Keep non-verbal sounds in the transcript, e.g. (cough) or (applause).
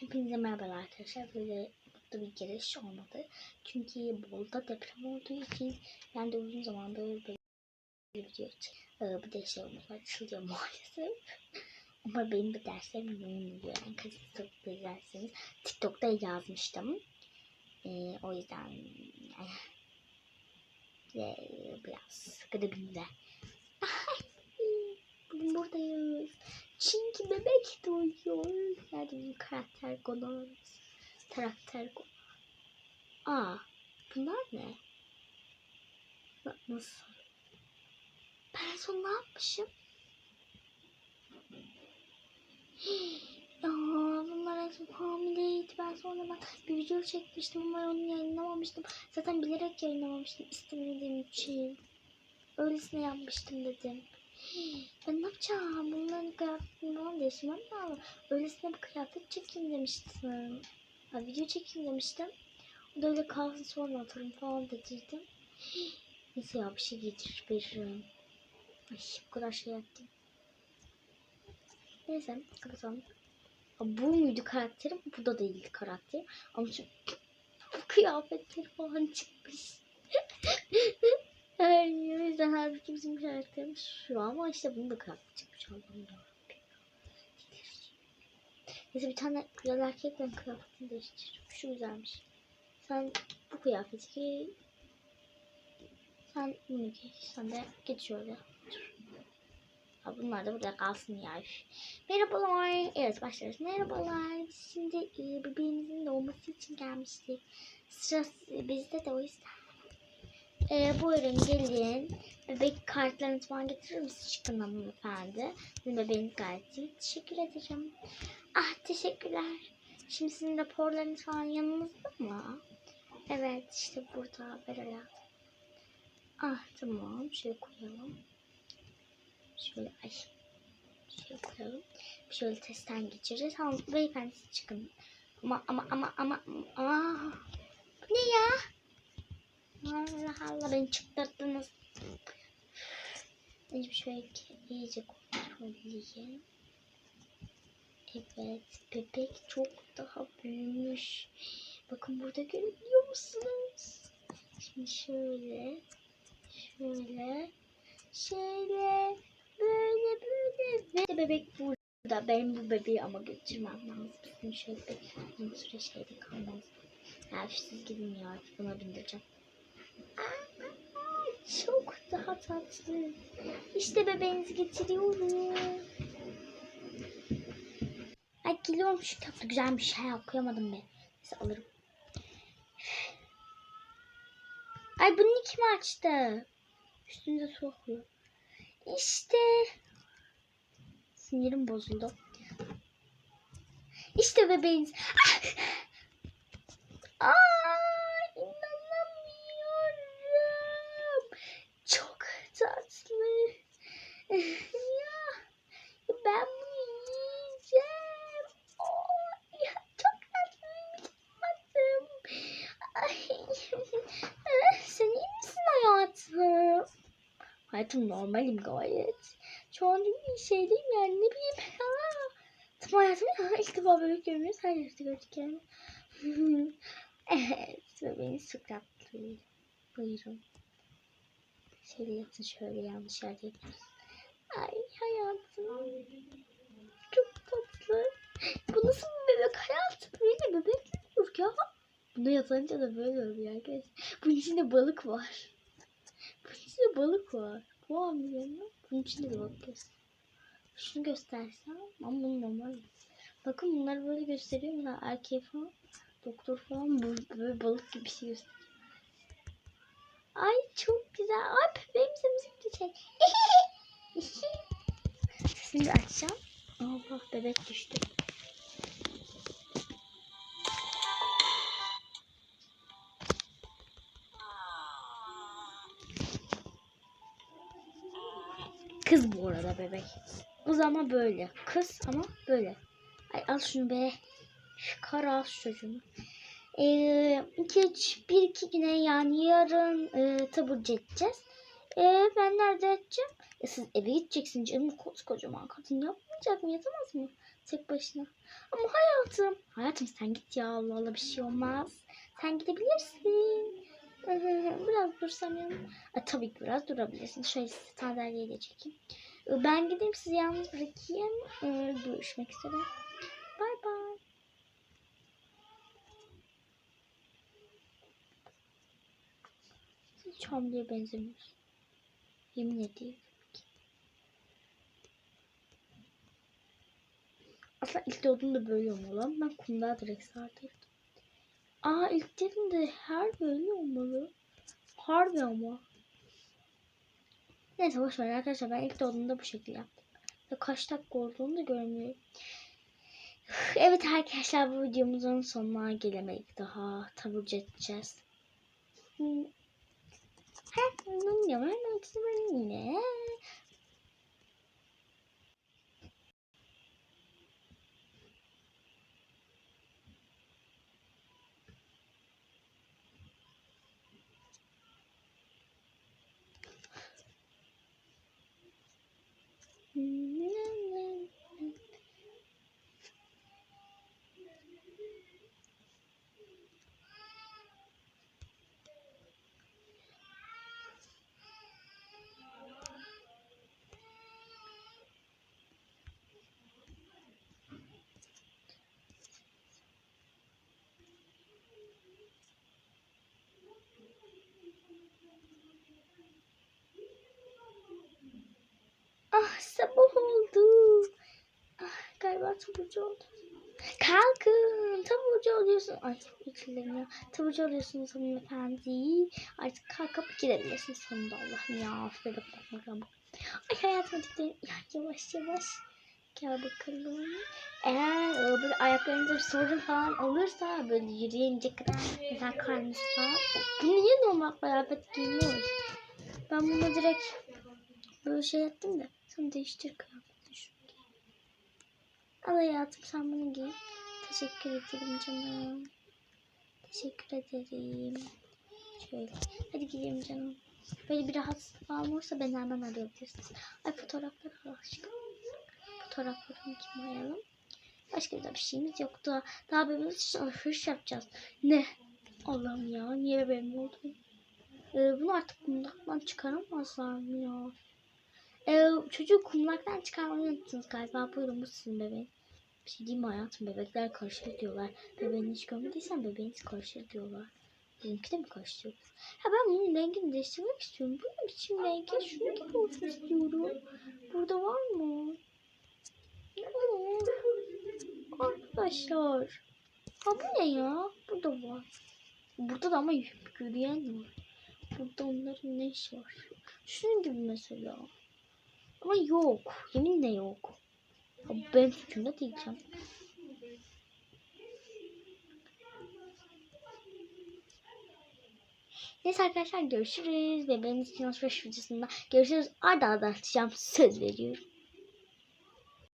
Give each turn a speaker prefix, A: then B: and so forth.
A: Hepinize merhabalar arkadaşlar. Böyle mutlu bir giriş olmadı. Çünkü Bolu'da deprem olduğu için ben de uzun zamandır böyle bir video ee, bir de şey olmuş açılıyor maalesef. (laughs) Ama benim bir derslerim yoğun oluyor. Yani kaç TikTok'ta yazmıştım. Ee, o yüzden yani, (laughs) ve biraz gribimde. (laughs) Bugün buradayız. Çünkü bebek doğuyor. Yani karakter Gonor. Karakter Gonor. Aa, bunlar ne? Na- Nasıl? Ben en son ne yapmışım? (gasps) Ya bunlar en son hamileydi. Ben sonra ben bir video çekmiştim ama onu yayınlamamıştım. Zaten bilerek yayınlamamıştım istemediğim için. Öylesine yapmıştım dedim. Ben ne yapacağım? Bunların kıyafetini falan değiştirmem lazım. Öylesine bir kıyafet çekeyim demiştim. Ha, video çekeyim demiştim. O da öyle kalsın sonra atarım falan dedirdim. Neyse ya bir şey giydir veririm. Ay bu kadar şey yaptım. Neyse kapatalım. Bu muydu karakterim? Bu da değildi karakterim. Ama şu kıyafetleri falan çıkmış. (laughs) Ay, o yüzden halbuki bizim karakterimiz şu ama işte bunun da çıkmış. Allah'ım yarabbim. Neyse bir tane güzel erkekle kıyafetini değiştir. Şu güzelmiş. Sen bu kıyafeti giy. Sen bunu giy. Sen de git şöyle. Ha, bunlar da burada kalsın ya. Merhabalar. Evet başlıyoruz. Merhabalar. Biz şimdi e, bebeğimizin doğması için gelmiştik. Sırası bizde de o yüzden. E, buyurun gelin. Bebek kartlarınızı falan getirir misiniz? Çıkın hanımefendi. Sizin bebeğiniz gayet iyi. Teşekkür ederim. Ah teşekkürler. Şimdi sizin raporlarınız falan yanınızda mı? Evet işte burada ver hayatım. Ah tamam şöyle koyalım. Şöyle ay. Şöyle koyalım. Şöyle testten geçireceğiz. Tamam beyefendi çıkın. Ama ama ama ama bu ne ya? Allah Allah beni çıkarttınız. Önce şöyle iyice kontrol edeyim. Evet bebek çok daha büyümüş. Bakın burada görebiliyor musunuz? Şimdi şöyle şöyle şöyle böyle böyle ve bebek burada. Benim bu bebeği ama götürmem lazım. Bizim şöyle bir süre şeyde kalmamız. Ya siz gidin ya buna bindireceğim. Aa, Çok daha tatlı. İşte bebeğinizi getiriyorum. Ay geliyorum şu kitapta güzelmiş. Hay okuyamadım ben. Neyse alırım. Ay bunu kim açtı? Üstünde su akıyor. İşte. Sinirim bozuldu. İşte bebeğiniz. Ah! Aa, inanamıyorum. Çok tatlı. Ya ben bunu yiyeceğim. Oh, ya çok. Ay, sen iyi misin hayatım? Hayatım normalim gayet. Şu an bir şey değil yani ne bileyim. Aa, tamam hayatım ya ilk defa böyle görüyoruz. Her yerde gördük yani. evet bebeğiniz çok tatlı. Buyurun. Şöyle yatın şöyle yanlış yerde yapıyoruz. Ay hayatım. Çok tatlı. Bu nasıl bir bebek hayatım? Böyle bebek yok ya. Buna yatınca da böyle oluyor arkadaşlar. Bunun içinde balık var. Bunun içinde balık var. Bu hamile Bunun içinde de göster. Şunu göstersem ama bunu normal. Bakın bunları böyle gösteriyor. Mesela erkeği falan doktor falan böyle balık gibi bir şey gösteriyor. Ay çok güzel. Ay bebeğimize müzik de çek. Şimdi açacağım. Bak bebek düştü. Kız bu arada bebek. Kız ama böyle. Kız ama böyle. Ay al şunu be. Şu kara al şu çocuğunu. Ee, üç, bir iki güne yani yarın e, taburcu edeceğiz. Ee, ben nerede yatacağım? E, siz eve gideceksiniz canım koskocaman kadın yapmayacak mı yatamaz mı? Tek başına. Ama hayatım. Hayatım sen git ya Allah Allah bir şey olmaz. Sen gidebilirsin. Biraz dursam yanım. E, tabii ki biraz durabilirsin. Şöyle size sandalyeyi de çekeyim. E, Ben gideyim sizi yalnız bırakayım. E, Görüşmek üzere. Bay bay. Hiç hamleye benzemiyorsun. Yemin edeyim. Aslında ilk doğduğumda böyle olmalı. Ben kumda direkt sardırdım. Aa ilk dediğimde her böyle olmalı. Harbi ama. Neyse boş ver arkadaşlar ben ilk doğduğumda bu şekilde yaptım. Ve kaç dakika olduğunu da görmüyorum. (sighs) Evet arkadaşlar bu videomuzun sonuna gelemedik daha. Taburcu edeceğiz. Her yine. Ah sabah oldu. Ah galiba taburcu oldu. Kalkın taburcu oluyorsun. Ay ütülerim ya. Taburcu oluyorsunuz hanımefendi. Artık kalkıp gidebilirsiniz sonunda Allah'ım ya. Böyle bakmakla bak. Ay hayatım diklerim. Ya yavaş yavaş. Gel bakalım. Eğer böyle ayaklarınızda bir sorun falan olursa böyle yürüyemeyecek kadar mesela karnınız falan. Bunu niye normal kıyafet giymiyoruz? Ben bunu direkt böyle şey yaptım da. Sen değiştir giy. Al hayatım sen bunu giy. Teşekkür ederim canım. Teşekkür ederim. Şöyle. Hadi gidelim canım. Böyle bir rahatsızlık falan olursa beni hemen arayabilirsiniz. Ay fotoğrafları al aşkım. Fotoğraflarını unutmayalım. Başka da bir şeyimiz yok. Daha, daha bebeğimiz için alışveriş yapacağız. Ne? Allah'ım ya. Niye bebeğim oldu? Ee, bunu artık kumlaktan çıkaramazlar mı ya? Ee, çocuğu kumlaktan çıkarmayı unuttunuz galiba. Buyurun bu sizin bebeğin. Bir şey diyeyim hayatım? Bebekler karışır diyorlar. Bebeğini hiç görmediysen bebeğiniz karışır diyorlar. Bizimki de mi karışıyor? Ha ben bunun rengini değiştirmek istiyorum. Bu ne biçim rengi? Şunu gibi olsun istiyorum. Burada var mı? Aa, Arkadaşlar. Ha bu ne ya? Burada var. Burada da ama yürüyen var. Burada onların ne işi var? Şunun gibi mesela. Ama yok. Yeminle yok. Benim suçumda diyeceğim. Neyse arkadaşlar görüşürüz. Bebeğiniz için alışveriş videosunda görüşürüz. Arda arda atacağım. Söz veriyorum.